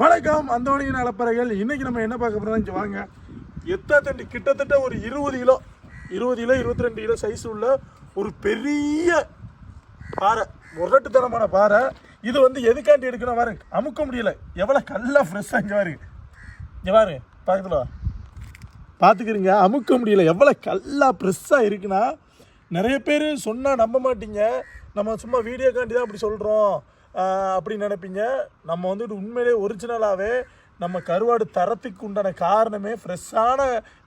வணக்கம் அந்தோணியின் அலப்பறைகள் இன்னைக்கு நம்ம என்ன பார்க்க போறோம்னு வாங்க. எத்தா தண்டி கிட்டத்தட்ட ஒரு இருபது கிலோ இருபது கிலோ இருபத்தி ரெண்டு கிலோ சைஸ் உள்ள ஒரு பெரிய பாறை முரட்டுத்தனமான பாறை. இது வந்து எதுக்காண்டி எடுக்கணும் பாருங்க. அமுக்க முடியல. எவ்வளோ கல்லா ஃப்ரெஷ்ஷாக இங்கே பாருங்க. இங்கே பாருங்க. பக்கத்தில் பார்த்துக்கிறீங்க. அமுக்க முடியல. எவ்வளோ கல்லா ஃப்ரெஷ்ஷாக இருக்குன்னா நிறைய பேர் சொன்னால் நம்ப மாட்டீங்க. நம்ம சும்மா வீடியோக்காண்டி தான் அப்படி சொல்கிறோம் அப்படின்னு நினைப்பீங்க. நம்ம வந்துட்டு உண்மையிலே ஒரிஜினலாகவே நம்ம கருவாடு தரத்துக்கு உண்டான காரணமே ஃப்ரெஷ்ஷான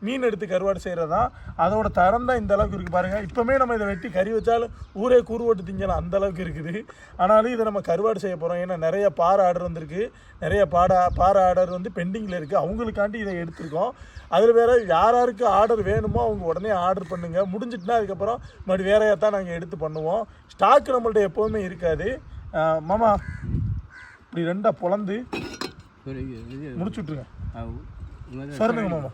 மீன் எடுத்து கருவாடு செய்கிறது தான் அதோட தரம் தான் இந்த அளவுக்கு இருக்குது பாருங்கள் இப்போமே நம்ம இதை வெட்டி கறி வச்சாலும் ஊரே கூறு ஓட்டு திங்கலாம். அந்த அளவுக்கு இருக்குது. ஆனாலும் இதை நம்ம கருவாடு செய்ய போகிறோம் ஏன்னா நிறைய பாறை ஆர்டர் வந்திருக்கு. நிறைய பாடா பாறை ஆர்டர் வந்து பெண்டிங்கில் இருக்குது அவங்களுக்காண்டி இதை எடுத்திருக்கோம். அதில் வேறு யார் யாருக்கு ஆர்டர் வேணுமோ அவங்க உடனே ஆர்டர் பண்ணுங்கள் முடிஞ்சிட்டுனா அதுக்கப்புறம் மறுபடியும் வேறையாக தான் நாங்கள் எடுத்து பண்ணுவோம். ஸ்டாக் நம்மள்ட்ட எப்போவுமே இருக்காது. மாமா இப்படி ரெண்டாக பொழந்து ஒரு இது இது. முடிச்சு விட்ருங்க ஆவு. இது மாதிரி சரிங்க மாமா?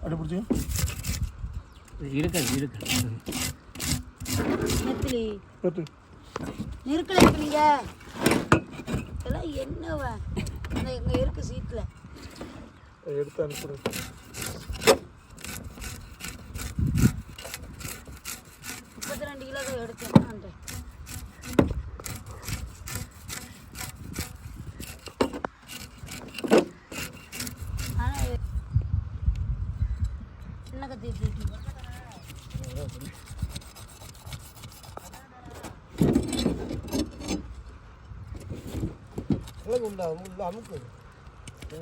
அப்படி பிடிச்சி. இருக்காது இருக்காது நெருக்கல இருக்கிறீங்க இதெல்லாம் என்னவ? இருக்கு சீட்ல. எடுத்து அனுப்பிடுங்க முப்பத்தி ரெண்டு கிலோ தான் எடுத்தேன். கத்தி தூக்கி உண்டா? உள்ள அமுக்கு.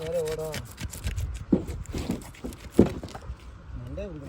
வேற ஓடும் மண்டே உண்டு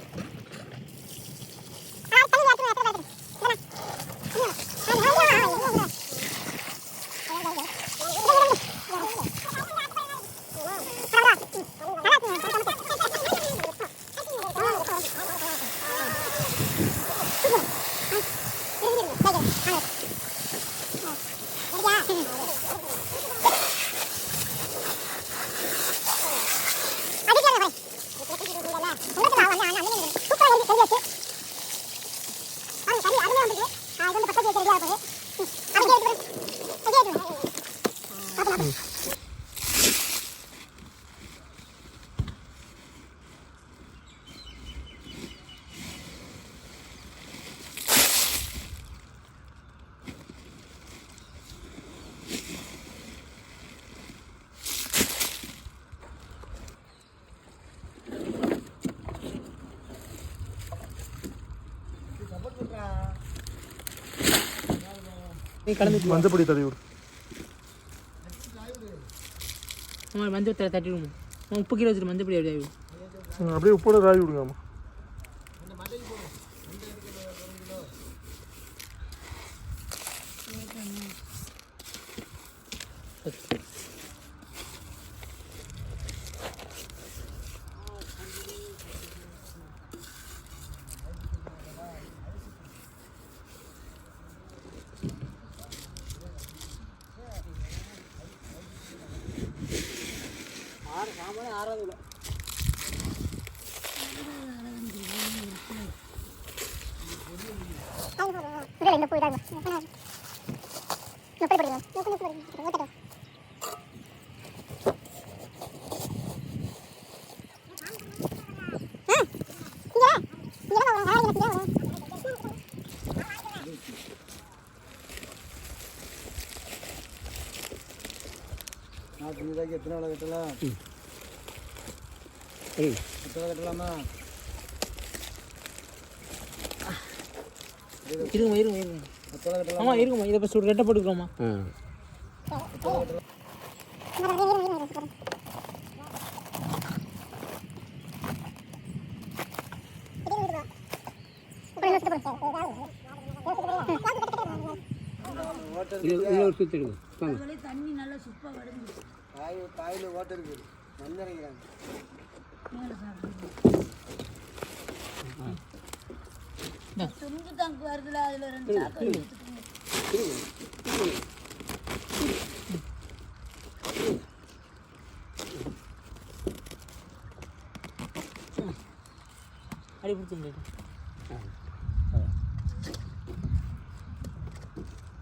மஞ்சப்பொடி தடவி விடு. ஆமாம் மஞ்சள் தடவை தட்டி விடுமா? அவன் உப்பு கீழே வச்சுட்டு மஞ்சள் பொடி அப்படியே விடும் அப்படியே உப்போட ராவி விடுங்கம்மா. Thank you. அவனும் ஆறாவது இல்லை இந்த போய் தான் எப்படி படிக்கணும் நான் சின்னதாக எத்தனை வேலை கட்டலாம் கட்டலாமா இருங்க இருங்க இருங்க ஆமாம் இருங்கம்மா இதை இப்போ ரெட்டை போட்டுக்கிறோம்மா அதுல தண்ணி நல்லா சுப்பா வடிஞ்சு காய் காயில் ஓட்ட இருக்குது துண்டு தாங்கு வருதுல அதுல ரெண்டு சாக்கு அடி பிடிச்சி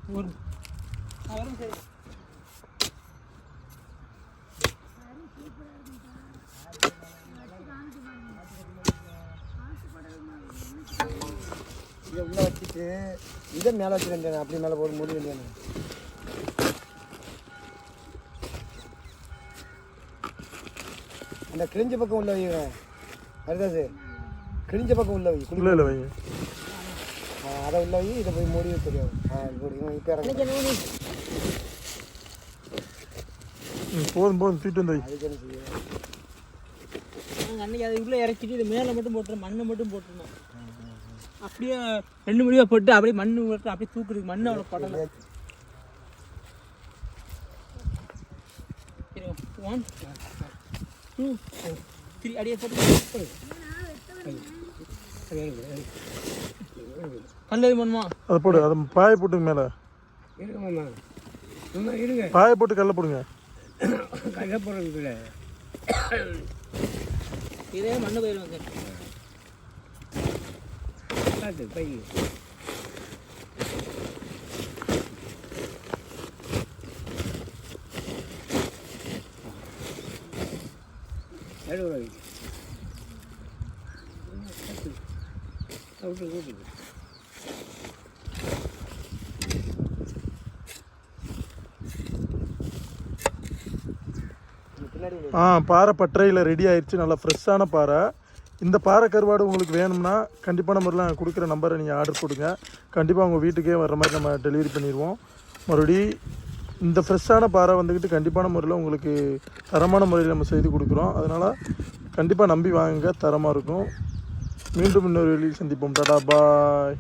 வரும் ஆ வரும் சரி இதை உள்ளே வச்சுட்டு இதை மேலே வச்சு வேண்டியது அப்படி மேலே போட்டு மூடி வேண்டியது அந்த கிழிஞ்ச பக்கம் உள்ள வைங்க. ஹரிதாஸ் கிழிஞ்ச பக்கம் உள்ள வை குடி இல்லை வைங்க. ஆ, அதை உள்ள வை இதை போய் மூடி தெரியும் ஆ இப்படி இப்போ இறங்க போதும் போதும். தூக்கிட்டு வந்து அதுக்கு என்ன செய்ய? அன்னைக்கு அதை உள்ளே இறக்கிட்டு இது மேலே மட்டும் போட்டுருவோம் மண்ணை மட்டும் போட்டுருந்தோம் அப்படியே ரெண்டு முடிவாக போட்டு அப்படியே மண் போட்டு அப்படியே தூக்குறது மண் அவ்வளோ படலை. ஒன் டூ த்ரீ அடியே போட்டு. நல்லது பண்ணுமா அதை போடு அதை பாய போட்டுங்க மேலே. இருங்க. பாய போட்டு கல்ல போடுங்க. கையை போடுறது இதே மண்ணு பயிர் வந்து காட்டு பை எழுபது விட்டு ஆ பாறை பட்டறையில் ரெடி ஆயிடுச்சு நல்லா ஃப்ரெஷ்ஷான பாறை. இந்த பாறை கருவாடு உங்களுக்கு வேணும்னா கண்டிப்பான முறையில் நான் கொடுக்குற நம்பரை நீங்கள் ஆர்டர் கொடுங்க கண்டிப்பாக உங்கள் வீட்டுக்கே வர்ற மாதிரி நம்ம டெலிவரி பண்ணிடுவோம். மறுபடி இந்த ஃப்ரெஷ்ஷான பாறை வந்துக்கிட்டு கண்டிப்பான முறையில் உங்களுக்கு தரமான முறையில் நம்ம செய்து கொடுக்குறோம். அதனால் கண்டிப்பாக நம்பி வாங்குங்க தரமாக இருக்கும். மீண்டும் இன்னொரு வெளியில் சந்திப்போம். டாடா பாய்.